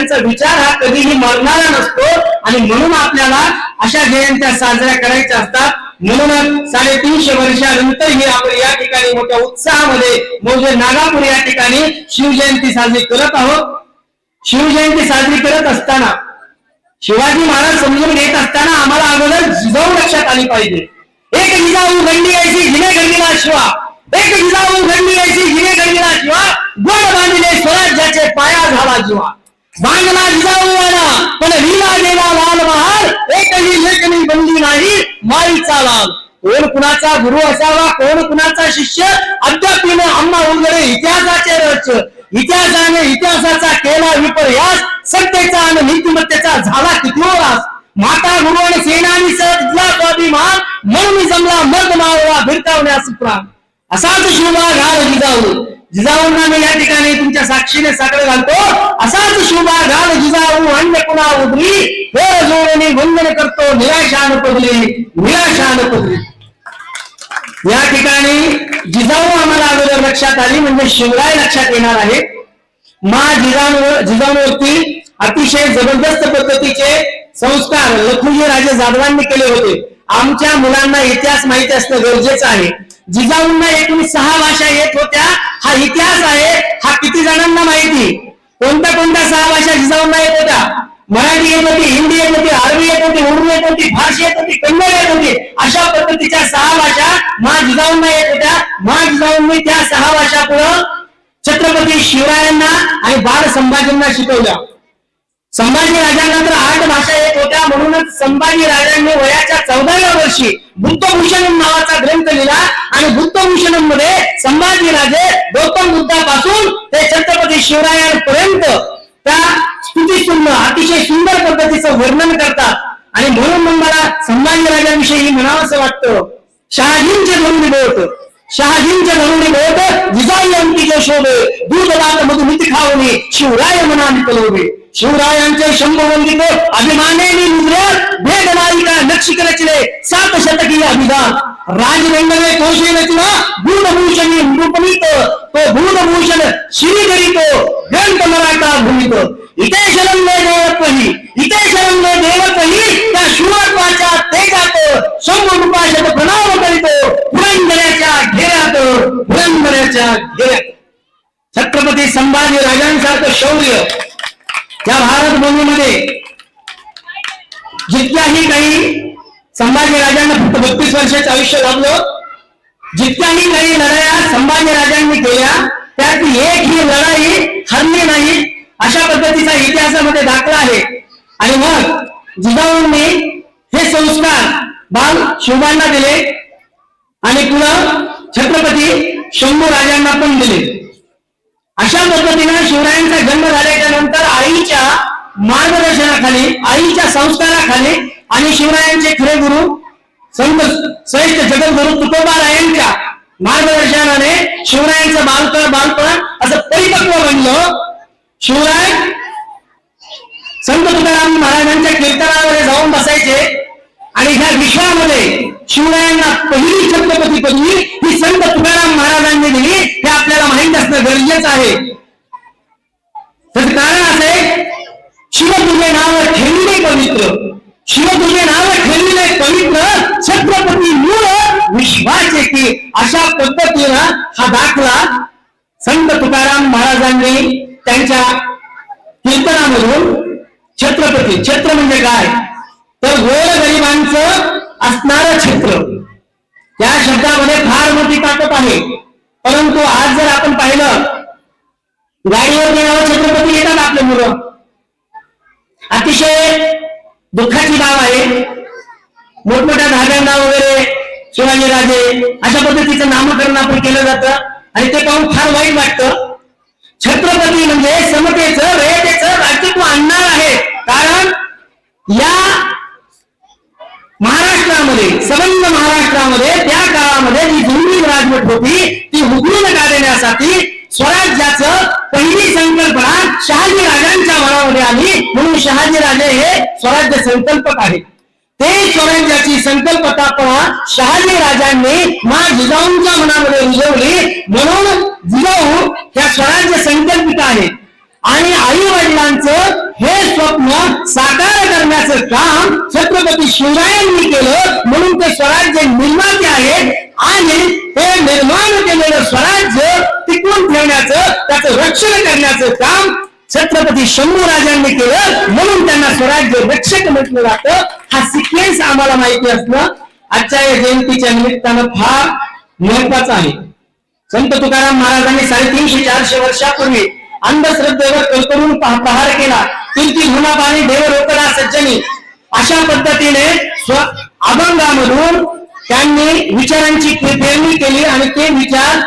त्यांचा विचार हा कधीही मरणारा नसतो. आणि म्हणून आपल्याला अशा जयंत्या साजऱ्या करायच्या असतात. म्हणूनच साडेतीनशे वर्षानंतरही आपण या ठिकाणी मोठ्या उत्साहामध्ये म्हणजे नागापूर या ठिकाणी शिवजयंती साजरी करत आहोत. शिवजयंती साजरी करत असताना शिवाजी महाराज समजून घेत असताना आम्हाला अगोदर जिजाऊ लक्षात आली पाहिजे. एक जिजाऊ घंडी यायची जिने गंडीला शिवा. एक जिजाऊ गंडी यायची जिने गंडीला शिवा. गोड बांधले स्वराज्याचे पाया झाला जीवा. बांधला जिजाऊ पण लीला गेला लाल महाल एकही लेखनी बंदी नाही माईचा लाल. कोण कुणाचा गुरु असावा कोण कुणाचा शिष्य? अद्याप अम्मा उलगडे इतिहासाचे रच. इतिहासाने इतिहासाचा केला विपर्यास सत्तेचा आणि नीतिमत्तेचा झाला कितवरास माता गुरु आणि सेनानी सजला स्वाभिमान म्हणून जमला मर्द मावळा भिरकावण्यास प्राण. असाच शिवबा घाल जिजाऊ. जिजाऊंना मी या ठिकाणी तुमच्या साक्षीने साखर घालतो. असाच शुभा घाल जिजाऊ अन्य कुणा उदरी हे जोडणी वंदन करतो निराशान पदली निराशान पदली या ठिकाणी जिजाऊ आम्हाला अगोदर लक्षात आली म्हणजे शिवराय लक्षात येणार आहे. मा जिजाऊ जिजाऊवरती अतिशय जबरदस्त पद्धतीचे संस्कार लखुजी राजे जाधवांनी केले होते. आमच्या मुलांना इतिहास माहिती असणं गरजेचं आहे. जिजाऊंना एकूण सहा भाषा येत होत्या. हा इतिहास आहे हा किती जणांना माहिती? कोणत्या कोणत्या सहा भाषा जिजाऊंना येत होत्या? मराठी येत होती हिंदी येत होती अरबी येत होती उर्दू येत होती फारशी येत होती कन्नड येत होती. अशा पद्धतीच्या सहा भाषा मा जिजाऊंना येत होत्या. मा जिजाऊंनी त्या सहा भाषा पुढं छत्रपती शिवरायांना आणि बाळ संभाजींना शिकवल्या. संभाजी राजांना तर आठ भाषा येत होत्या. म्हणूनच संभाजी राजांनी वयाच्या चौदाव्या वर्षी बुद्धभूषणम नावाचा ग्रंथ लिहिला. आणि बुद्धभूषणममध्ये संभाजी राजे गौतम बुद्धापासून ते छत्रपती शिवरायांपर्यंत त्या स्तुतीसुंदर अतिशय सुंदर पद्धतीचं वर्णन करतात. आणि म्हणून मग मला संभाजी राजांविषयी म्हणावंसं वाटतं. शहाजींचे धनुनी बोट शहाजींचे धनुनी बोट जिजाई अंती शोभे दूध दात मधुमित खावणे. शिवराय मनाने कलवणे शिवरायांचे शंभवंदित अभिमानेनी मुद्र्यात भेद नायिका लक्षिक रचले सात शतकीय अभिधान. राजरंगने कोशे रचना भूतभूषण रूपमित तो भूतभूषण श्रीगरितो ग्रंथ मराठा भूमित. इथे शरण्य देवत्वही इथे शरण्य देवत्वही त्या शिवत्वाच्या तेजात शंभू रूपाशत प्रणाम करीतो पुरंदऱ्याच्या घेऱ्यात पुरंदऱ्याच्या घेऱ्यात. छत्रपती संभाजी राजांसारखं शौर्य त्या भारत भूमीमध्ये जितक्याही काही संभाजी राजांना फक्त बत्तीस वर्षाचं आयुष्य लाभलं जितक्याही काही लढाया संभाजी राजांनी केल्या त्यात एक ही लढाई हरली नाही अशा पद्धतीचा इतिहासामध्ये दाखला आहे. आणि मग जिजाऊंनी हे संस्कार बाल शिवबांना दिले आणि पुन्हा छत्रपती शंभू राजांना पण दिले. अशा पद्धतीनं शिवरायांचा जन्म झाल्याच्यानंतर आईच्या मार्गदर्शनाखाली आईच्या संस्काराखाली आणि शिवरायांचे खरे गुरु संत श्रेष्ठ जगद्गुरु तुकोबारायांच्या मार्गदर्शनाने शिवरायांचं बालपण बालपण असं परिपक्व बनलं. शिवराय संत तुकाराम महाराजांच्या कीर्तनामध्ये जाऊन बसायचे आणि ह्या विश्वामध्ये शिवरायांना पहिली छत्रपती पदवी ही संत तुकाराम महाराजांनी दिली हे आपल्याला माहीत असणं गरजेचं आहे. तर कारण असं आहे शिव तुझे नाव ठेवले पवित्र शिव तुझे नाव ठेवले पवित्र छत्रपती मूळ विश्वाचे की अशा पद्धतीनं हा दाखला संत तुकाराम महाराजांनी त्यांच्या कीर्तनामधून छत्रपती छत्र म्हणजे काय? तर गोर गरिबांचं असणारं क्षेत्र. या शब्दामध्ये फार मोठी ताकद आहे. परंतु आज जर आपण पाहिलं गाडीवर येणारा छत्रपती येतात आपले मुलं. अतिशय दुःखाची बाब आहे. मोठमोठ्या धाब्यांना वगैरे शिवाजीराजे अशा पद्धतीचं नामकरण आपण केलं जातं. आणि ते पाहून फार वाईट वाटतं. छत्रपती म्हणजे समतेचं रयतेचं राज्यत्व आणणार आहे. कारण या महाराष्ट्रामध्ये सबंध महाराष्ट्रामध्ये त्या काळामध्ये जी जुनी होती ती उघडून काढण्यासाठी स्वराज्याचं पहिली संकल्पना शहाजी राजांच्या मनामध्ये आली. म्हणून शहाजी राजे हे स्वराज्य संकल्पक आहेत ते स्वराज्याची संकल्पतापणा शहाजी राजांनी मा जिजाऊंच्या मनामध्ये रुजवली. म्हणून जिजाऊ ह्या स्वराज्य संकल्पित आहेत आणि आई वडिलांचं हे स्वप्न साकार करण्याचं काम छत्रपती शिवरायांनी केलं. म्हणून ते स्वराज्य निर्माते आहेत. आणि ते केलेलं स्वराज्य टिकवून ठेवण्याचं त्याचं रक्षण करण्याचं काम छत्रपती शंभू राजांनी केलं. म्हणून त्यांना स्वराज्य रक्षक म्हटलं जातं. हा सिक्वेन्स आम्हाला माहिती असणं आजच्या या जयंतीच्या निमित्तानं फार महत्वाचं आहे. संत तुकाराम महाराजांनी साडेतीनशे चारशे वर्षापूर्वी अंधश्रद्धेवर कलकरून प्रहार केला. तुमची गुणापाणी देव रोकडा सज्जनी अशा पद्धतीने स्व अभंगामधून त्यांनी विचारांची पेरणी केली आणि ते विचार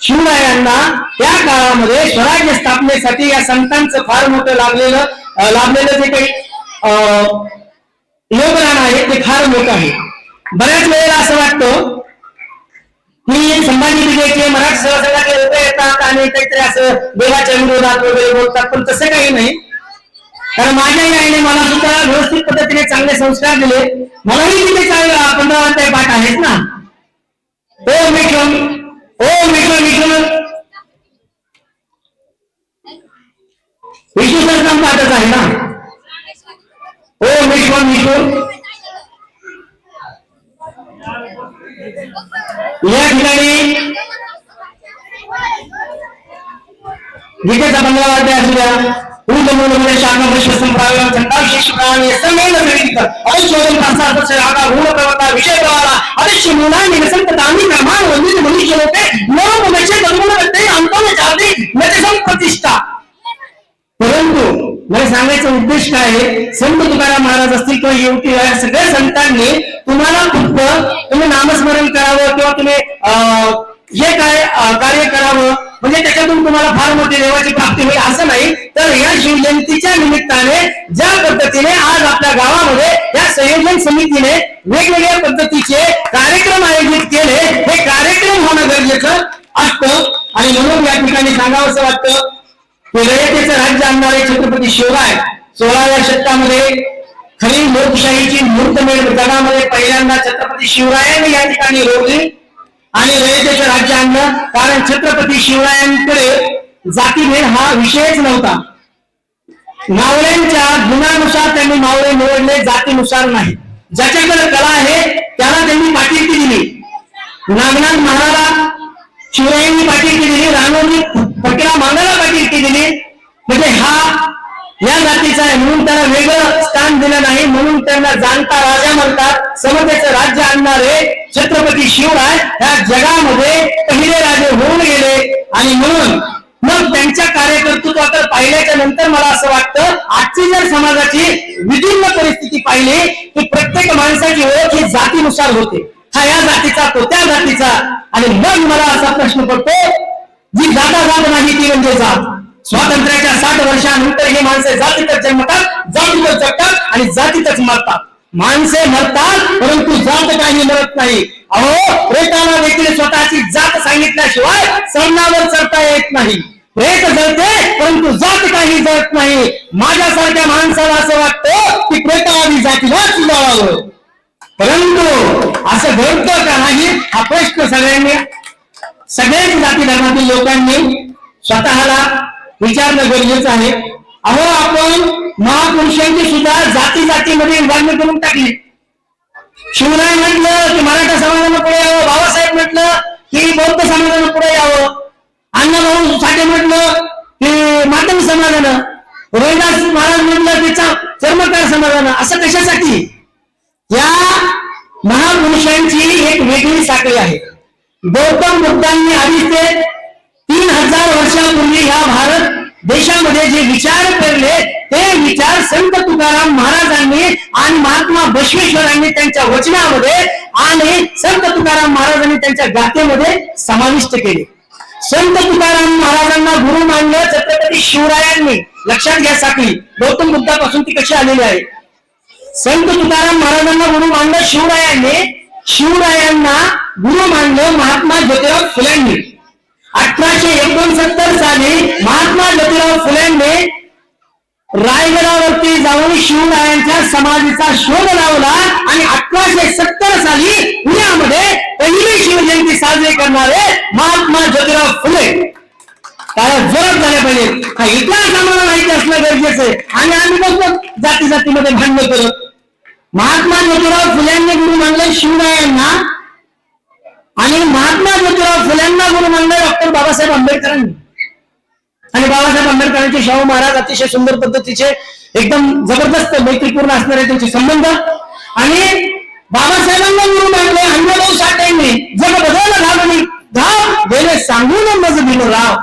शिवरायांना त्या काळामध्ये स्वराज्य स्थापनेसाठी या संतांचं फार मोठं लाभलेलं लाभलेलं जे काही अं, योगदान आहे ते फार मोठं आहे. बऱ्याच वेळेला असं वाटतं की संभाजी ब्रिगेडचे मराठी सेवा संघातले येतात आणि काहीतरी असं देवाच्या विरोधात वगैरे बोलतात पण तसं काही नाही. कारण माझ्या आईने मला सुद्धा व्यवस्थित पद्धतीने चांगले संस्कार दिले. मलाही तिथे चांगला पंधरा पाठ आहेत ना. ओ मिठून ओ मिठून मिठून विष्णू सहस्रनाम पाठच आहे ना. ओ मिठून मिठून या ठिकाणी गीतेचा पंधरा अध्याय असू द्या. ऊर्ध मूलमध्ये विश्व संप्राव्यम चंदा विशेष प्राणी समेल प्रेरित अवशोधन पासा विषय प्रवाला अवश्य मूलांनी निसंत दानी प्रमाण वंदित मनुष्य लोके जाते नचे संप्रतिष्ठा परंतु मला सांगायचा उद्देश काय आहे? संत तुकाराम महाराज असतील किंवा युवती सगळ्या संतांनी तुम्हाला फक्त तुम्ही नामस्मरण करावं किंवा तुम्ही अं, काय कार्य करावं? म्हणजे त्याच्यातून तुम्हाला फार मोठी देवाची प्राप्ती होईल असं नाही. तर या शिवजयंतीच्या निमित्ताने ज्या पद्धतीने आज आपल्या गावामध्ये या संयोजन समितीने वेगवेगळ्या पद्धतीचे कार्यक्रम आयोजित केले हे कार्यक्रम होणं गरजेचं असतं. आणि म्हणून या ठिकाणी सांगावं असं वाटतं रयतेचं राज्य आणणारे छत्रपती शिवराय सोळाव्या शतकामध्ये खरी लोकशाहीची मूर्तमेढ जगामध्ये पहिल्यांदा छत्रपती शिवरायांनी या ठिकाणी रोवली. आणि रयतेचं राज्य आणलं. कारण छत्रपती शिवरायांकडे जातीभेद हा विषयच नव्हता. मावळ्यांच्या गुणानुसार त्यांनी मावळे निवडले जातीनुसार नाही. ज्याच्याकडे कला आहे त्याला त्यांनी पाठिंबी दिली. नागनाथ महाराला शिवरायांनी पाठिंबी दिली रानोनी फकीरा मांगाला पाठिंबी दिली. म्हणजे हा या जातीचा आहे. म्हणून त्याला वेगळं स्थान दिलं नाही. म्हणून त्यांना जाणता राजा म्हणतात समतेचं राज्य आणणारे छत्रपती शिवराय ह्या जगामध्ये पहिले राजे होऊन गेले. आणि म्हणून मग त्यांच्या कार्यकर्तृत्वाकडे पाहिल्याच्या नंतर मला असं वाटतं आजची जर समाजाची विभिन्न परिस्थिती पाहिली की प्रत्येक माणसाची ओळख ही जातीनुसार होते. हा या जातीचा तो त्या जातीचा. आणि मग मला असा प्रश्न पडतो जी जाता जात नाही ती म्हणजे जात. स्वातंत्र्याच्या साठ वर्षानंतर हे माणसे जातीतच जन्मतात जातीतच जगतात आणि जातीतच मरतात. माणसे मरतात परंतु जात काही मरत नाही. अहो प्रेताला देखील स्वतःची जात सांगितल्याशिवाय सरणावर चढता येत नाही. प्रेत जळते परंतु जात काही जळत नाही. माझ्यासारख्या माणसाला असं वाटतं की प्रेतावादी जातीलाच जाळावं परंतु असं घडतं का नाही हा प्रश्न सगळ्यांनी सगळ्याच जाती धर्मातील लोकांनी स्वतःला विचारणं गरजेचं आहे. अहो आपण महापुरुषांची सुद्धा जाती जातीमध्ये विभागणी करून टाकली. शिवराय म्हटलं की मराठा समाजानं पुढे यावं बाबासाहेब म्हटलं की बौद्ध समाजानं पुढे यावं. अण्णाभाऊ साठे म्हटलं की मातंग समाजानं. रोहिदास महाराज म्हटलं की चर्मकार समाजानं. असं कशासाठी? या महापुरुषांची एक वेगळी साखळी आहे. गौतम बुद्धांनी आधीच ते तीन हजार वर्षापूर्वी ह्या भारत देशामध्ये जे विचार पेरले ते विचार संत तुकाराम महाराजांनी आणि महात्मा बसवेश्वरांनी त्यांच्या वचनामध्ये आणि संत तुकाराम महाराजांनी त्यांच्या गाथेमध्ये समाविष्ट केले. संत तुकाराम महाराजांना गुरु मानलं छत्रपती शिवरायांनी. लक्षात घ्या साखळी गौतम बुद्धापासून ती कशी आलेली आहे? संत तुकाराम महाराजांना गुरु मानलं शिवरायांनी शिवरायांना गुरु मानलं महात्मा ज्योतिराव फुल्यांनी. अठराशे एकोणसत्तर साली महात्मा ज्योतिराव फुलेंनी रायगडावरती जाऊन शिवरायांच्या समाधीचा शोध लावला आणि अठराशे सत्तर साली पुण्यामध्ये पहिली शिवजयंती साजरी करणारे महात्मा ज्योतिराव फुले. त्याला जोरात झाले पाहिजे. हा इतिहास आम्हाला असणं गरजेचं आहे. आणि आम्ही बघतो जाती जातीमध्ये भांडण करत. महात्मा ज्योतिराव फुल्यांनी गुरु मानले शिवरायांना आणि महात्मा ज्योतिराव फुल्यांना गुरु मानले डॉक्टर बाबासाहेब आंबेडकरांनी. आणि बाबासाहेब आंबेडकरांचे शाहू महाराज अतिशय सुंदर पद्धतीचे एकदम जबरदस्त मैत्रीपूर्ण असणारे त्यांचे संबंध आणि बाबासाहेबांना गुरु मानले अण्णाभाऊ साठेंनी जग बदल घालून धाव गेले सांगून मज बिन राव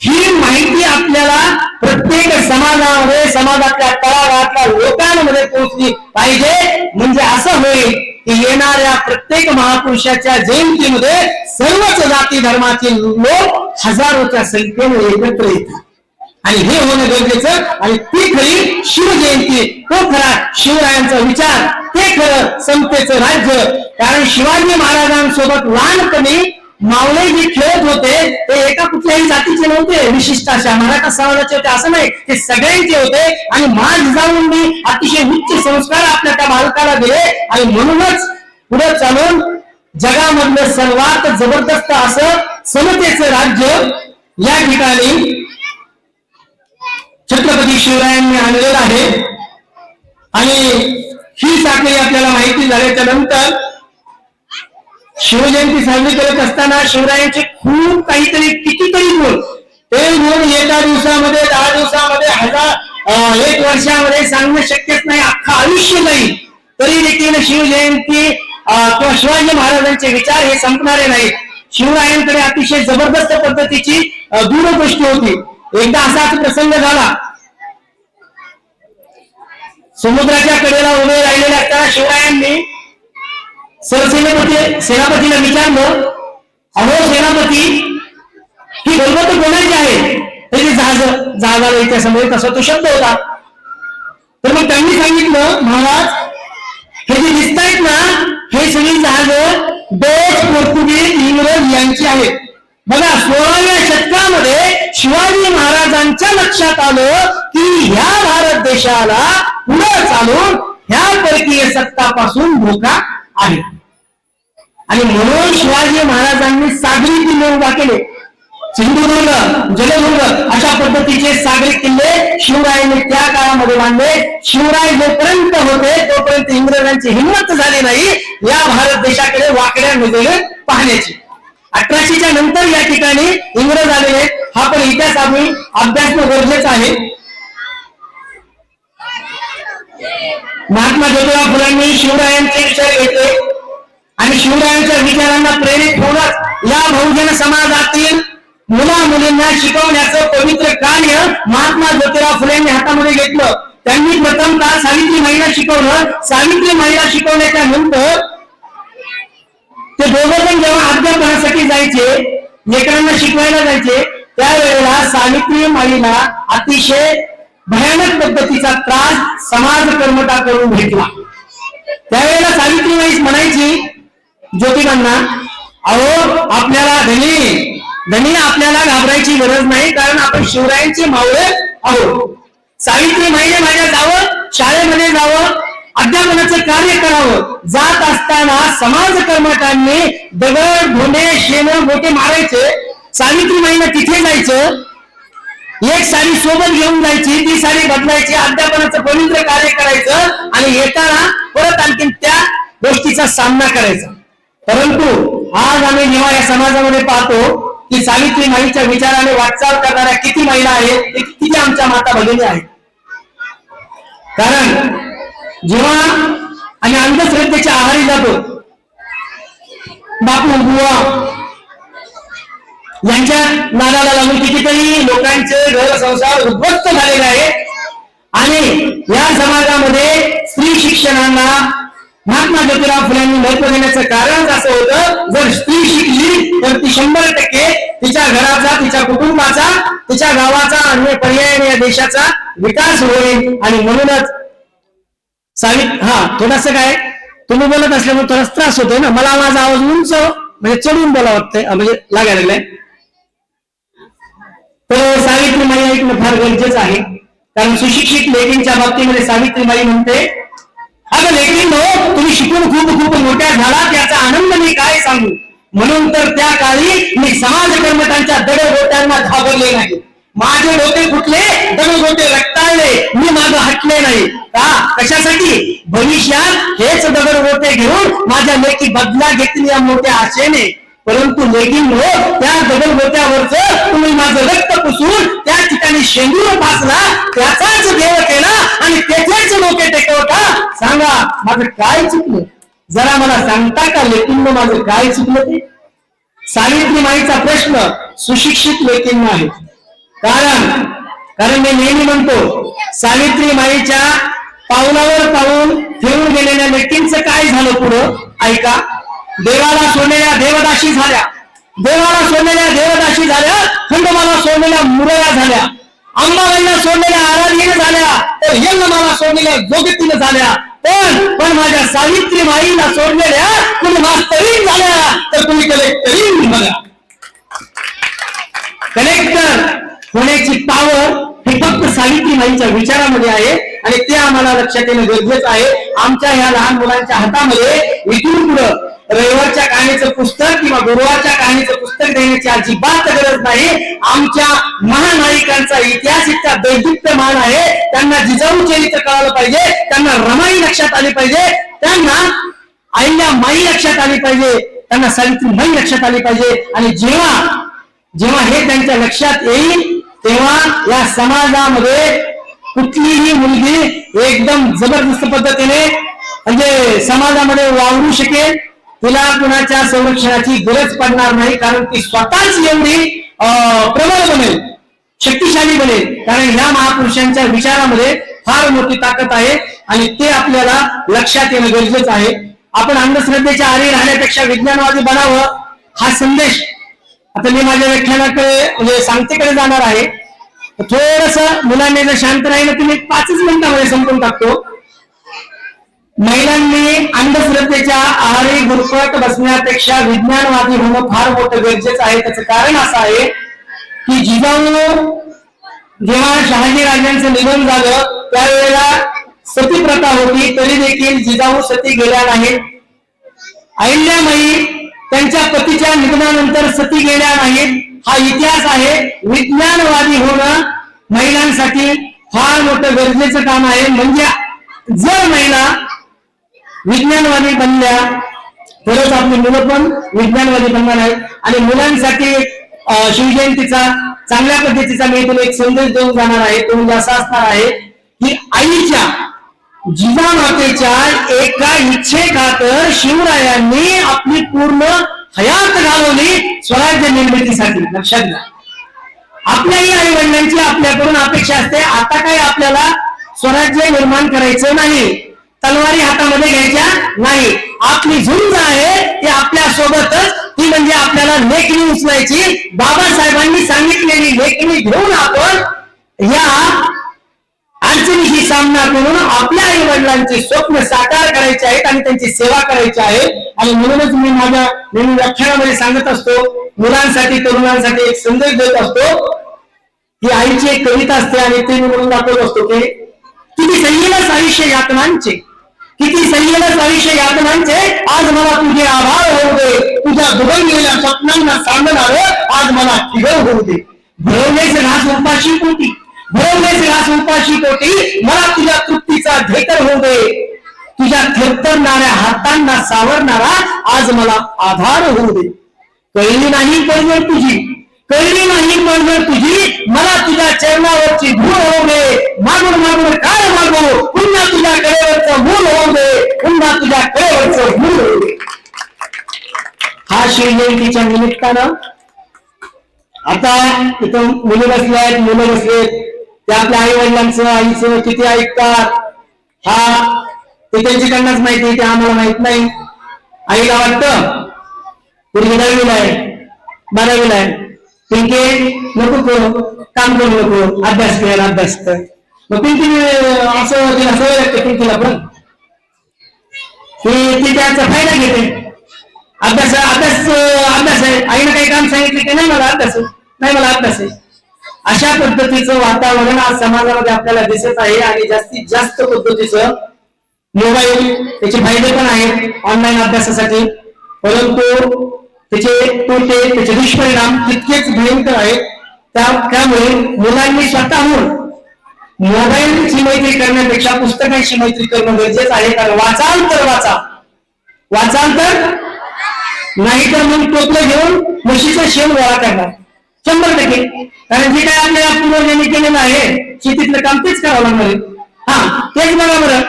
ही माहिती आपल्याला प्रत्येक समाजामध्ये समाजातल्या तळागाळातल्या लोकांमध्ये पोहोचली पाहिजे म्हणजे असं होईल की येणाऱ्या प्रत्येक महापुरुषाच्या जयंतीमध्ये सर्वच जाती धर्मातील लोक हजारोच्या संख्येने एकत्र येतात. आणि हे होणं गरजेचं आणि ती खरी शिवजयंती तो खरा शिवरायांचा विचार ते खरं समतेचं राज्य. कारण शिवाजी महाराजांसोबत लहानपणी मावळे जे खेळत होते ते एका कुठल्याही जातीचे नव्हते. विशिष्ट अशा मराठा समाजाचे होते असं नाही. ते सगळ्यांचे होते आणि माळ जिजाऊंनी अतिशय उच्च संस्कार आपल्या त्या बालकाला दिले आणि म्हणूनच पुढे चालून जगामधलं सर्वात जबरदस्त असं समतेचं राज्य या ठिकाणी छत्रपती शिवरायांनी आणलेलं आहे. आणि ही साखळी आपल्याला माहिती झाल्याच्यानंतर शिवजयंती साजरी करत असताना शिवरायांचे खूप काहीतरी कितीतरी गुण. ते गुण एका दिवसामध्ये दहा दिवसामध्ये हजार एक वर्षामध्ये सांगणं शक्यच नाही अख्खा आयुष्य नाही तरी देखील शिवजयंती किंवा शिवाजी महाराजांचे विचार हे संपणारे नाहीत. शिवरायांकडे अतिशय जबरदस्त पद्धतीची दूरदृष्टी होती. एकदा असाच प्रसंग झाला. समुद्राच्या कडेला उभे राहिलेले असताना शिवरायांनी सरसेनापती सेनापतीला विचारलं अहो सेनापती ही गलबत कोणाची आहे? त्याची जहाज जहाजाला इथे तसा तो शब्द होता. तर मग त्यांनी सांगितलं महाराज हे जे दिसत आहेत ना हे सगळी जहाज डच पोर्तुगीज इंग्रज यांची आहेत. बघा सोळाव्या शतकामध्ये शिवाजी महाराजांच्या लक्षात आलं की ह्या भारत देशाला पुढे चालून ह्या परकीय सत्तापासून धोका आहे आणि म्हणून शिवाजी महाराजांनी सागरी किल्ले उभा केले. सिंधुदुर्ग जलदुर्ग अशा पद्धतीचे सागरी किल्ले शिवरायांनी त्या काळामध्ये बांधले. शिवराय जोपर्यंत होते तोपर्यंत इंग्रजांची हिंमत झाली नाही. या भारत देशाकडे वाकड्या नजरे पाहण्याची. अठराशेच्या नंतर या ठिकाणी इंग्रज आलेले हा पण इतिहास आम्ही अभ्यासणं गरजेचं आहे. महात्मा ज्योतिराव फुलांनी शिवरायांचे विचार घेतले. आणि शिवरायांच्या विचारांना प्रेरित होऊनच या बहुजन समाजातील मुला मुलींना शिकवण्याचं पवित्र कार्य महात्मा ज्योतिराव फुलेंनी हातामध्ये घेतलं. त्यांनी प्रथमतः सावित्री महिला शिकवलं. सावित्री महिला शिकवण्याच्या नंतर ते दोघं पण जेव्हा अध्यापनासाठी जायचे लेकरांना शिकवायला जायचे त्यावेळेला सावित्री महिला अतिशय भयानक पद्धतीचा त्रास समाज कर्मटा करून भेटला त्यावेळेला सावित्री म्हणायची ज्योतिबांना अहो आपल्याला धनी धनी आपल्याला घाबरायची गरज नाही कारण आपण शिवरायांचे मावळे आहोत. सावित्री माईने माझ्या जावं शाळेमध्ये जावं अध्यापनाचं कार्य करावं. जात असताना समाज कर्मकांनी दगड धोंडे शेण मोठे मारायचे. सावित्री माईला तिथे जायचं एक साडी सोबत घेऊन जायची ती साडी बदलायची अध्यापनाचं पवित्र कार्य करायचं आणि येताना परत आणखी त्या गोष्टीचा सामना करायचा. परंतु आज आम्ही जेव्हा या समाजामध्ये पाहतो की सावित्री माईच्या विचाराने वाटचाल करणाऱ्या किती महिला आहेत किती आमच्या माता भगिनी आहेत. कारण जेव्हा आम्ही अंधश्रद्धेच्या आहारी जातो बापू बुवा यांच्या नादाला लागून कितीतरी लोकांचे घर संसार उद्ध्वस्त झालेले आहेत आणि या समाजामध्ये स्त्री शिक्षणाला महात्मा ज्योतिराव फुलेंनी महत्त्व देण्याचं कारण असं होतं जर स्त्री शिकली तर ती शंभर टक्के तिच्या घराचा तिच्या कुटुंबाचा तिच्या गावाचा अन्य पर्यायाने या देशाचा विकास होईल. आणि म्हणूनच सावित हा थोडस काय? तुम्ही बोलत असल्यामुळे थोडासा त्रास होतोय ना? मला माझा आवाज उंच म्हणजे चढून बोला वाटतंय म्हणजे लागायला लागलाय. तर सावित्री माई ऐकणं फार गरजेचं आहे. कारण सुशिक्षित लेखींच्या बाबतीमध्ये सावित्री माई म्हणते अगं लेखी नो तुम्ही शिकून खूप खूप मोठ्या झाला त्याचा आनंद मी काय सांगू? म्हणून तर त्या काळी मी समाज कर्मकांच्या दडगोट्यांना घाबरले नाही. माझे डोके फुटले दडगोटे रक्ताळले मी माझं हटले नाही. का? कशासाठी? भविष्यात हेच दगड गोटे घेऊन माझ्या लेखी बदला घेतली या मोठ्या आशेने. परंतु लेकीमुळे हो, त्या दगडगोत्यावरच तुम्ही माझं रक्त पुसून त्या ठिकाणी शेंदूर फासला त्याचाच देव केला आणि त्याचेच लोके टेकवता. सांगा माझं काय चुकलं? जरा मला सांगता का लेकींना माझं काय चुकलं ते? सावित्री माईचा प्रश्न सुशिक्षित लेकींना आहे. कारण कारण मी नेहमी म्हणतो सावित्री माईच्या पावलावर पाऊल ठेवून गेलेल्या व्यक्तींचं काय झालं पुढं? ऐका. देवाला सोडलेल्या देवदाशी झाल्या. देवाला सोडलेल्या देवदाशी झाल्या खंडोबाला सोडलेल्या मुरया झाल्या. अंबाबाईला सोडलेल्या आराधीने झाल्या तर यंगमाला सोडलेल्या जोगतीने झाल्या. पण पण माझ्या सावित्री माईला सोडलेल्या तुम्ही मास्तरीन झाल्या तर तुम्ही कलेक्टरीन बघा कलेक्टर होण्याची पावर हे फक्त सावित्री माईच्या विचारामध्ये आहे आणि ते आम्हाला लक्षात येणं गरजेचं आहे. आमच्या ह्या लहान मुलांच्या हातामध्ये इथून पुढं रविवारच्या कहाणीचं पुस्तक किंवा गुरुवारच्या कहाणीचं पुस्तक देण्याची अजिबात गरज नाही. आमच्या महानायिकांचा इतिहास इतका दैदिप्यमान आहे. त्यांना जिजाऊ चरित्र कळालं पाहिजे. त्यांना रमाई लक्षात आली पाहिजे. त्यांना आईला माई लक्षात आली पाहिजे. त्यांना सावित्री माई लक्षात आली पाहिजे. आणि जेव्हा जेव्हा हे त्यांच्या लक्षात येईल तेव्हा या समाजामध्ये कुठलीही मुलगी एकदम जबरदस्त पद्धतीने म्हणजे समाजामध्ये वावरू शकेल. तिला कुणाच्या संरक्षणाची गरज पडणार नाही कारण ती स्वतःच एवढी अं, प्रबळ बनेल शक्तिशाली बनेल. कारण ह्या महापुरुषांच्या विचारामध्ये फार मोठी ताकद आहे आणि ते आपल्याला लक्षात येणं गरजेचं आहे. आपण अंधश्रद्धेच्या आरी राहण्यापेक्षा विज्ञानवादी बनावं हा संदेश आता मी माझ्या व्याख्यानाकडे म्हणजे सांगतेकडे जाणार आहे. थोडस मुलांनी जर शांत राहिलं तर मी पाचच मिनिटामध्ये संपून टाकतो. महिलांनी अंधश्रद्धेच्या आहारी गुरफट बसण्यापेक्षा विज्ञानवादी होणं फार मोठं गरजेचं आहे. त्याचं कारण असं आहे की जिजाऊ जेव्हा शहाजी राजांचं निधन झालं त्यावेळेला सती प्रथा होती तरी देखील जिजाऊ सती गेल्या नाहीत. अहिल्यामाई त्यांच्या पतीच्या निधनानंतर सती गेल्या नाहीत. हा इतिहास आहे. विज्ञानवादी होणं महिलांसाठी फार मोठं गरजेचं काम आहे. म्हणजे जर महिला विज्ञानवादी बनल्या. तरच आपली मुलं पण विज्ञानवादी बनणार आहेत. आणि मुलांसाठी शिवजयंतीचा चांगल्या पद्धतीचा मी तुला एक संदेश देऊन जाणार आहे तो म्हणजे असा असणार आहे की आईच्या जिजामातेच्या एका इच्छेखातर शिवरायांनी आपली पूर्ण हयात घालवली स्वराज्य निर्मितीसाठी. लक्षात घ्या. आपल्याही आई वडिलांची आपल्याकडून अपेक्षा असते आता काही आपल्याला स्वराज्य निर्माण करायचं नाही. तलवारी हातामध्ये घ्यायच्या नाही. आपली झुंज आहे ती आपल्या सोबतच ती म्हणजे आपल्याला लेखणी उचलायची. बाबासाहेबांनी सांगितलेली लेखणी घेऊन आपण या अडचणीशी सामना करून आपल्या आई वडिलांचे स्वप्न साकार करायचे आहेत आणि त्यांची सेवा करायची आहे. आणि म्हणूनच मी माझ्या नेहमी व्याख्यानामध्ये सांगत असतो मुलांसाठी तरुणांसाठी एक संदेश देत असतो ही आईची एक कविता असते आणि ते मी म्हणून दाखवत असतो की तुम्ही संयमच आयुष्य यातनांचे. किती सैयलच आयुष्य यातनांचे म्हणजे आज मला तुझे आभार होऊ दे. तुझ्या दुबईलेल्या स्वप्नांना सांगणार आज मला ठिगळ होऊ दे. भरवलेच रास उपाशी कोणती भरवलेच रास उपाशी पोटी मला तुझ्या तृप्तीचा ढेकर होऊ दे. तुझ्या थरथरणाऱ्या हातांना सावरणारा आज मला आधार होऊ दे. कळली नाही पडझड तुझी कळली नाही पडझड तुझी मला तुझ्या चरणावरची धूळ होऊ दे मागून मागून काय मागू? पुन्हा तुझ्या कडेवरचं मूल होऊ दे पुन्हा तुझ्या कडेवरचं मूल होऊ दे हा शिवजयंतीच्या निमित्तानं आता इथं मुली बसले आहेत मुलं बसले ते आपल्या आई वडिलांचं आईचं किती ऐकतात? हा ते त्यांच्याकडनंच माहिती आहे, ते आम्हाला माहीत नाही. आईला वाटतं पूर्वी दहावीला आहे बारावीला आहे. पिंके नको करू काम करू नको अभ्यास कर अभ्यास कर. मग पिंकी असं तिला सवय लागते पिंकीला पण. ती ती त्याचा फायदा घेते. अभ्यास अभ्यास अभ्यास आहे. आईनं काही काम सांगितलं की नाही मला अभ्यास आहे. नाही मला अभ्यास आहे. अशा पद्धतीचं वातावरण आज समाजामध्ये आपल्याला दिसत आहे आणि जास्तीत जास्त पद्धतीचं मोबाईल त्याचे फायदे पण आहेत. ऑनलाईन अभ्यासासाठी. परंतु त्याचे तोटे त्याचे दुष्परिणाम तितकेच भयंकर आहेत. त्यामुळे मुलांनी स्वतःहून मोबाईलची मैत्री करण्यापेक्षा पुस्तकांची मैत्री करणं गरजेचं आहे. कारण वाचाल तर वाचा. वाचाल तर नाही तर मग टोपलं घेऊन म्हशीचं शेण गोळा करणार. शंभर टक्के. कारण जे काय आपल्या पूर्वजांनी केलेलं आहे शेतीतलं काम तेच करावं लागणार आहे. हा तेच बघा बरं.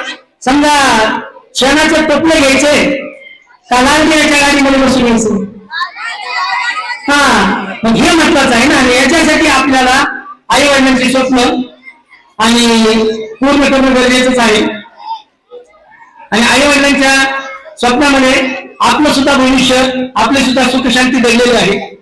समजा शेणाचं टोपलं घ्यायचंय. का लालगिऱ्याच्या गाडीमध्ये बसून घ्यायचं हा. मग हे महत्वाचं आहे ना. आणि याच्यासाठी आपल्याला आई वडिलांची स्वप्न आणि पूर्ण करणं गरजेचंच आहे. आणि आई वडिलांच्या स्वप्नामध्ये आपलं सुद्धा भविष्य आपली सुद्धा सुख शांती दडलेली आहे.